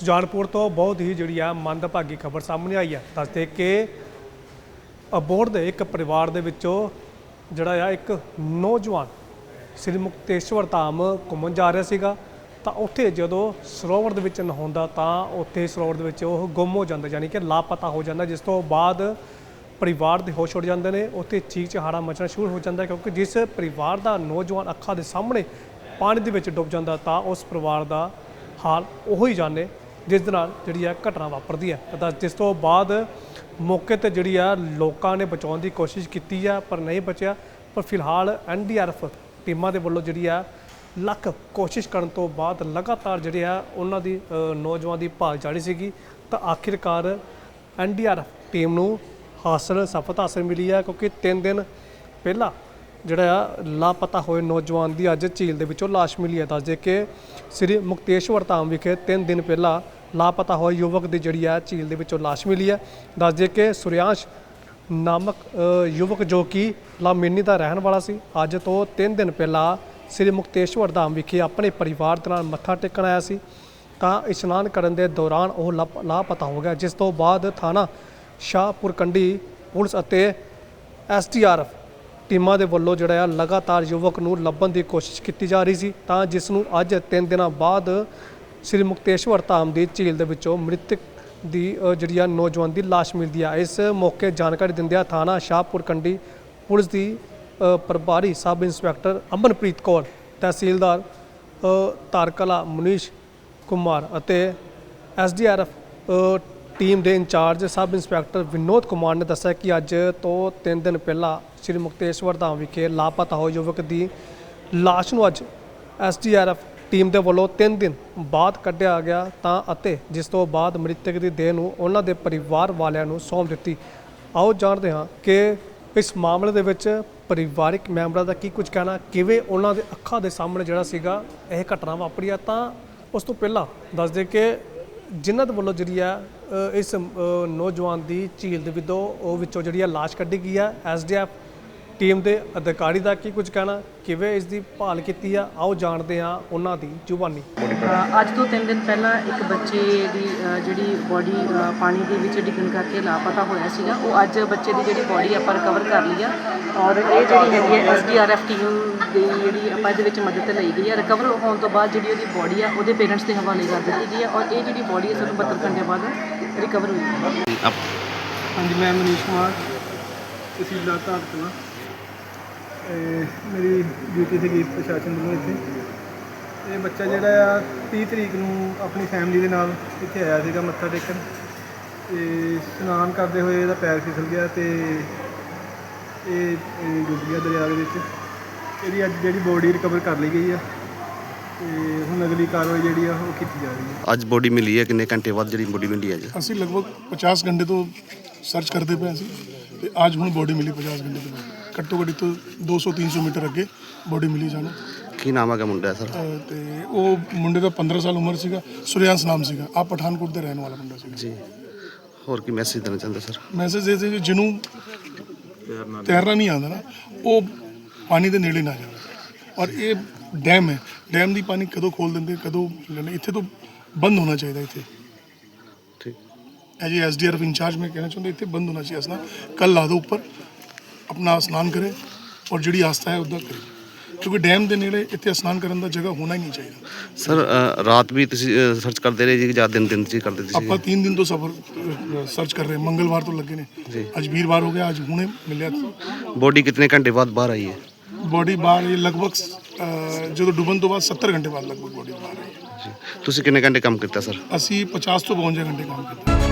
ਸੁਜਾਨਪੁਰ ਤੋਂ ਬਹੁਤ ਹੀ ਜਿਹੜੀ ਆ ਮੰਦਭਾਗੀ ਖਬਰ ਸਾਹਮਣੇ ਆਈ ਹੈ ਦੱਸਦੇ ਕਿ ਅਬੋਹਰ ਦੇ ਇੱਕ ਪਰਿਵਾਰ ਦੇ ਵਿੱਚੋਂ ਜਿਹੜਾ ਆ ਇੱਕ ਨੌਜਵਾਨ ਸ੍ਰੀ ਮੁਕਤੇਸ਼ਵਰ ਧਾਮ ਘੁੰਮਣ ਜਾ ਰਿਹਾ ਸੀਗਾ। ਤਾਂ ਉੱਥੇ ਜਦੋਂ ਸਰੋਵਰ ਦੇ ਵਿੱਚ ਨਹਾਉਂਦਾ ਤਾਂ ਉੱਥੇ ਸਰੋਵਰ ਦੇ ਵਿੱਚ ਉਹ ਗੁੰਮ ਹੋ ਜਾਂਦਾ, ਯਾਨੀ ਕਿ ਲਾਪਤਾ ਹੋ ਜਾਂਦਾ, ਜਿਸ ਤੋਂ ਬਾਅਦ ਪਰਿਵਾਰ ਦੇ ਹੋਸ਼ ਉੱਡ ਜਾਂਦੇ ਨੇ। ਉੱਥੇ ਚੀਕ ਚਿਹਾੜਾ ਮਚਣਾ ਸ਼ੁਰੂ ਹੋ ਜਾਂਦਾ ਕਿਉਂਕਿ ਜਿਸ ਪਰਿਵਾਰ ਦਾ ਨੌਜਵਾਨ ਅੱਖਾਂ ਦੇ ਸਾਹਮਣੇ ਪਾਣੀ ਦੇ ਵਿੱਚ ਡੁੱਬ ਜਾਂਦਾ ਤਾਂ ਉਸ ਪਰਿਵਾਰ ਦਾ ਹਾਲ ਉਹੀ ਜਾਣੇ। ਜਿਸ ਦੇ ਨਾਲ ਜਿਹੜੀ ਆ ਘਟਨਾ ਵਾਪਰਦੀ ਹੈ। ਤਾਂ ਜਿਸ ਤੋਂ ਬਾਅਦ ਮੌਕੇ ਤੇ ਜਿਹੜੀ ਆ ਲੋਕਾਂ ਨੇ ਬਚਾਉਣ ਦੀ ਕੋਸ਼ਿਸ਼ ਕੀਤੀ ਆ, ਪਰ ਨਹੀਂ ਬਚਿਆ। ਪਰ ਫਿਲਹਾਲ ਐਨਡੀਆਰਐਫ ਟੀਮਾਂ ਦੇ ਵੱਲੋਂ ਜਿਹੜੀ ਆ ਲੱਖ ਕੋਸ਼ਿਸ਼ ਕਰਨ ਤੋਂ ਬਾਅਦ ਲਗਾਤਾਰ ਜਿਹੜੇ ਆ ਉਹਨਾਂ ਦੀ ਨੌਜਵਾਨ ਦੀ ਭਾਲ ਜਾਰੀ ਸੀਗੀ। ਤਾਂ ਆਖਿਰਕਾਰ ਐਨਡੀਆਰਐਫ ਟੀਮ ਨੂੰ ਹਾਸਲ, ਸਫਲਤਾ ਹਾਸਲ ਮਿਲੀ ਆ, ਕਿਉਂਕਿ 3 ਦਿਨ ਪਹਿਲਾਂ ਜਿਹੜਾ ਆ, ਲਾਪਤਾ ਹੋਏ ਨੌਜਵਾਨ ਦੀ ਅੱਜ ਝੀਲ ਦੇ ਵਿੱਚੋਂ ਲਾਸ਼ ਮਿਲੀ ਹੈ। ਦੱਸਦੇ ਕਿ ਸ੍ਰੀ ਮੁਕਤੇਸ਼ਵਰ ਧਾਮ ਵਿਖੇ 3 ਦਿਨ ਪਹਿਲਾਂ ਲਾਪਤਾ ਹੋਏ ਯੁਵਕ ਦੀ ਜਿਹੜੀ ਆ, ਝੀਲ ਦੇ ਵਿੱਚੋਂ ਲਾਸ਼ ਮਿਲੀ ਹੈ। ਦੱਸਦੇ ਕਿ ਸੁਰਿਆਸ਼ ਨਾਮਕ ਯੁਵਕ ਜੋ ਕਿ ਲਾਮਿਨੀ ਦਾ ਰਹਿਣ ਵਾਲਾ ਸੀ, ਅੱਜ ਤੋਂ 3 ਦਿਨ ਪਹਿਲਾਂ ਸ੍ਰੀ ਮੁਕਤੇਸ਼ਵਰ ਧਾਮ ਵਿਖੇ ਆਪਣੇ ਪਰਿਵਾਰ ਦੇ ਨਾਲ ਮੱਥਾ ਟੇਕਣ ਆਇਆ ਸੀ। ਤਾਂ ਇਸ਼ਨਾਨ ਕਰਨ ਦੇ ਦੌਰਾਨ ਉਹ ਲਾਪ- ਲਾਪਤਾ ਹੋ ਗਿਆ, ਜਿਸ ਤੋਂ ਬਾਅਦ ਥਾਣਾ ਸ਼ਾਹਪੁਰ ਕੰਡੀ ਪੁਲਿਸ ਅਤੇ ਐਸਟੀਆਰਐਫ ਟੀਮਾਂ ਦੇ ਵੱਲੋਂ ਜਿਹੜਾ ਆ ਲਗਾਤਾਰ ਯੁਵਕ ਨੂੰ ਲੱਭਣ ਦੀ ਕੋਸ਼ਿਸ਼ ਕੀਤੀ ਜਾ ਰਹੀ ਸੀ, ਤਾਂ ਜਿਸ ਨੂੰ ਅੱਜ 3 ਦਿਨਾਂ ਬਾਅਦ ਸ੍ਰੀ ਮੁਕਤੇਸ਼ਵਰ ਧਾਮ ਦੀ ਝੀਲ ਦੇ ਵਿੱਚੋਂ ਮ੍ਰਿਤਕ ਦੀ ਜਿਹੜੀ ਆ ਨੌਜਵਾਨ ਦੀ ਲਾਸ਼ ਮਿਲਦੀ ਆ। ਇਸ ਮੌਕੇ ਜਾਣਕਾਰੀ ਦਿੰਦਿਆਂ ਥਾਣਾ ਸ਼ਾਹਪੁਰ ਕੰਡੀ ਪੁਲਿਸ ਦੀ ਪ੍ਰਭਾਰੀ ਸਬ ਇੰਸਪੈਕਟਰ ਅਮਨਪ੍ਰੀਤ ਕੌਰ, ਤਹਿਸੀਲਦਾਰ ਤਾਰਕਲਾ ਮੁਨੀਸ਼ ਕੁਮਾਰ ਅਤੇ ਐਸਡੀਆਰਐਫ ਟੀਮ ਦੇ incharge sub inspector Vinod Kumar ਨੇ ਦੱਸਿਆ ਕਿ ਅੱਜ ਤੋਂ 3 ਦਿਨ ਪਹਿਲਾਂ ਸ੍ਰੀ ਮੁਕਤੇਸ਼ਵਰ ਧਾਮ ਵਿਖੇ ਲਾਪਤਾ ਹੋਏ ਯੁਵਕ ਦੀ ਲਾਸ਼ ਨੂੰ ਅੱਜ ਐਸਡੀਆਰਐਫ ਟੀਮ ਦੇ ਵੱਲੋਂ 3 ਦਿਨ ਬਾਅਦ ਕੱਢਿਆ ਗਿਆ ਤਾਂ ਅਤੇ ਜਿਸ ਤੋਂ ਬਾਅਦ ਮ੍ਰਿਤਕ ਦੀ ਦੇਹ ਨੂੰ ਉਹਨਾਂ ਦੇ ਪਰਿਵਾਰ ਵਾਲਿਆਂ ਨੂੰ ਸੌਂਪ ਦਿੱਤੀ। ਆਓ ਜਾਣਦੇ ਹਾਂ ਕਿ ਇਸ ਮਾਮਲੇ ਦੇ ਵਿੱਚ ਪਰਿਵਾਰਿਕ ਮੈਂਬਰਾਂ ਦਾ ਕੀ ਕੁਝ ਕਹਿਣਾ, ਕਿਵੇਂ ਉਹਨਾਂ ਦੇ ਅੱਖਾਂ ਦੇ ਸਾਹਮਣੇ ਜਿਹੜਾ ਸੀਗਾ ਇਹ ਘਟਨਾ ਵਾਪਰੀ ਆ ਤਾਂ ਉਸ ਤੋਂ ਪਹਿਲਾਂ ਦੱਸਦੇ ਕਿ ਜਿਨ੍ਹਾਂ ਦੇ ਵੱਲੋਂ ਜਿਹੜੀ ਆ ਇਸ ਨੌਜਵਾਨ ਦੀ ਝੀਲ ਦੇ ਵਿੱਚੋਂ ਉਹ ਵਿੱਚੋਂ ਜਿਹੜੀ ਆ ਲਾਸ਼ ਕੱਢੀ ਗਈ ਆ। ਐਸਡੀਐਫ ਟੀਮ ਦੇ ਅਧਿਕਾਰੀ ਦਾ ਕੀ ਕੁਝ ਕਹਿਣਾ, ਕਿਵੇਂ ਇਸ ਦੀ ਭਾਲ ਕੀਤੀ ਆ, ਆਓ ਜਾਣਦੇ ਹਾਂ ਉਹਨਾਂ ਦੀ ਜ਼ੁਬਾਨੀ। ਅੱਜ ਤੋਂ 3 ਦਿਨ ਪਹਿਲਾਂ ਇੱਕ ਬੱਚੇ ਦੀ ਜਿਹੜੀ ਬੋਡੀ ਪਾਣੀ ਦੇ ਵਿੱਚ ਡਿੱਗਣ ਕਰਕੇ ਲਾਪਤਾ ਹੋਇਆ ਸੀਗਾ। ਉਹ ਅੱਜ ਬੱਚੇ ਦੀ ਜਿਹੜੀ ਬੋਡੀ ਆਪਾਂ ਰਿਕਵਰ ਕਰ ਲਈ ਆ। ਔਰ ਇਹ ਜਿਹੜੀ ਹੈਗੀ ਹੈ ਐਸਡੀਆਰਐਫ ਟੀਮ ਦੀ ਜਿਹੜੀ ਆਪਾਂ ਇਹਦੇ ਵਿੱਚ ਮਦਦ ਲਈ ਗਈ ਹੈ ਰਿਕਵਰ ਹੋਣ ਤੋਂ ਬਾਅਦ ਜਿਹੜੀ ਉਹਦੀ ਬੋਡੀ ਆ, ਉਹਦੇ ਪੇਰੈਂਟਸ ਦੇ ਹਵਾਲੇ ਕਰ ਦਿੱਤੀ ਗਈ ਹੈ ਔਰ ਇਹ ਜਿਹੜੀ ਬੋਡੀ ਹੈ ਸਾਨੂੰ 72 ਘੰਟੇ ਬਾਅਦ ਰਿਕਵਰ ਹੋਈ ਹੈ ਹਾਂਜੀ, ਮੈਂ ਮਨੀਸ਼ ਕੁਮਾਰ। ਤਹਿਸੀਲਦਾਰ ਧਾਰਕਲਾ ਮੇਰੀ ਡਿਊਟੀ ਸੀਗੀ ਪ੍ਰਸ਼ਾਸਨ ਵੱਲੋਂ ਇੱਥੇ। ਇਹ ਬੱਚਾ ਜਿਹੜਾ ਆ 30 ਤਰੀਕ ਨੂੰ ਆਪਣੀ ਫੈਮਿਲੀ ਦੇ ਨਾਲ ਇੱਥੇ ਆਇਆ ਸੀਗਾ ਮੱਥਾ ਟੇਕਣ। ਤੇ ਇਸ਼ਨਾਨ ਕਰਦੇ ਹੋਏ ਇਹਦਾ ਪੈਰ ਫਿਸਲ ਗਿਆ ਤੇ ਇਹ ਡੁੱਬ ਗਿਆ ਦਰਿਆ ਦੇ ਵਿੱਚ। ਇਹਦੀ ਅੱਜ ਜਿਹੜੀ ਬੋਡੀ ਰਿਕਵਰ ਕਰ ਲਈ ਗਈ ਆ ਤੇ ਹੁਣ ਅਗਲੀ ਕਾਰਵਾਈ ਜਿਹੜੀ ਆ ਉਹ ਕੀਤੀ ਜਾ ਰਹੀ ਹੈ ਅੱਜ ਬੋਡੀ ਮਿਲੀ ਹੈ ਕਿੰਨੇ ਘੰਟੇ ਬਾਅਦ ਜਿਹੜੀ ਬੋਡੀ ਮਿਲੀ ਹੈ ਜੀ? ਅਸੀਂ ਲਗਭਗ 50 ਘੰਟੇ ਤੋਂ ਸਰਚ ਕਰਦੇ ਪਏ ਸੀ ਤੇ ਅੱਜ ਹੁਣ ਬੋਡੀ ਮਿਲੀ 50 ਘੰਟੇ ਤੋਂ। ਬਾਅਦ ਘੱਟੋ ਘੱਟ ਤੋਂ 200 300 ਮੀਟਰ ਅੱਗੇ ਬੋਡੀ ਮਿਲੀ ਸਾਨੂੰ। ਕੀ ਨਾਮ ਹੈਗਾ ਮੁੰਡਾ ਦਾ ਸਰ? ਤੇ ਉਹ ਮੁੰਡੇ ਦਾ 15 ਸਾਲ ਉਮਰ ਸੀਗਾ ਸੁਰਿਆਂਸ ਨਾਮ ਸੀਗਾ। ਆ ਪਠਾਨਕੋਟ ਦੇ ਰਹਿਣ ਵਾਲਾ ਮੁੰਡਾ ਸੀਗਾ। ਜੀ। ਹੋਰ ਕੀ ਮੈਸੇਜ ਦੇਣਾ ਚਾਹੁੰਦੇ ਸਰ? ਮੈਸੇਜ ਇਹ ਸੀ ਜਿਹਨੂੰ ਤੈਰਨਾ ਨਹੀਂ ਆਉਂਦਾ ਨਾ ਉਹ ਪਾਣੀ ਦੇ ਨੇੜੇ ਨਾ ਜਾਵੇ ਔਰ ਇਹ ਡੈਮ ਹੈ ਡੈਮ ਦੀ ਪਾਣੀ ਕਦੋਂ ਖੋਲ ਦਿੰਦੇ ਕਦੋਂ ਲੈਣਾ ਇੱਥੇ ਤੋਂ ਬੰਦ ਹੋਣਾ ਚਾਹੀਦਾ ਇੱਥੇ ਠੀਕ as A S D R incharge में कहना चाहते इतने बंद होना चाहिए स्नान कल ला दो ऊपर अपना स्नान करें और ਜਿਹੜੀ ਆਸਥਾ ਹੈ ਉੱਦਾਂ ਕਰੇ ਕਿਉਂਕਿ ਡੈਮ ਦੇ ਨੇੜੇ ਇੱਥੇ ਇਸ਼ਨਾਨ ਕਰਨ ਦਾ ਜਗ੍ਹਾ ਹੋਣਾ ਹੀ ਨਹੀਂ ਚਾਹੀਦਾ ਸਰ ਅ, ਰਾਤ ਵੀ ਤੁਸੀਂ ਸਰਚ ਕਰਦੇ ਰਹੇ ਜੀ ਕਿ ਜਾਂ ਦਿਨ ਦਿਨ ਚ ਹੀ ਕਰਦੇ ਤੁਸੀਂ ਆਪਾਂ 3 ਦਿਨ ਤੋਂ ਸਫਰ ਸਰਚ ਕਰ ਰਹੇ ਹਾਂ ਮੰਗਲਵਾਰ ਤੋਂ ਲੱਗੇ ਨੇ ਅੱਜ ਵੀਰਵਾਰ ਹੋ ਗਿਆ ਅੱਜ ਹੁਣੇ ਮਿਲਿਆ ਬੋਡੀ ਕਿੰਨੇ ਘੰਟੇ ਬਾਅਦ ਬਾਹਰ ਆਈ ਹੈ ਬੋਡੀ ਬਾਹਰ ਇਹ ਲਗਭਗ ਜਦੋਂ ਡੁੱਬਣ ਤੋਂ ਬਾਅਦ 70 ਘੰਟੇ ਬਾਅਦ ਲਗਭਗ ਬੋਡੀ ਬਾਹਰ ਆਈ ਤੁਸੀਂ ਕਿੰਨੇ ਘੰਟੇ ਕੰਮ ਕੀਤਾ ਸਰ? ਅਸੀਂ 50 ਤੋਂ 52 ਘੰਟੇ ਕੰਮ ਕੀਤਾ।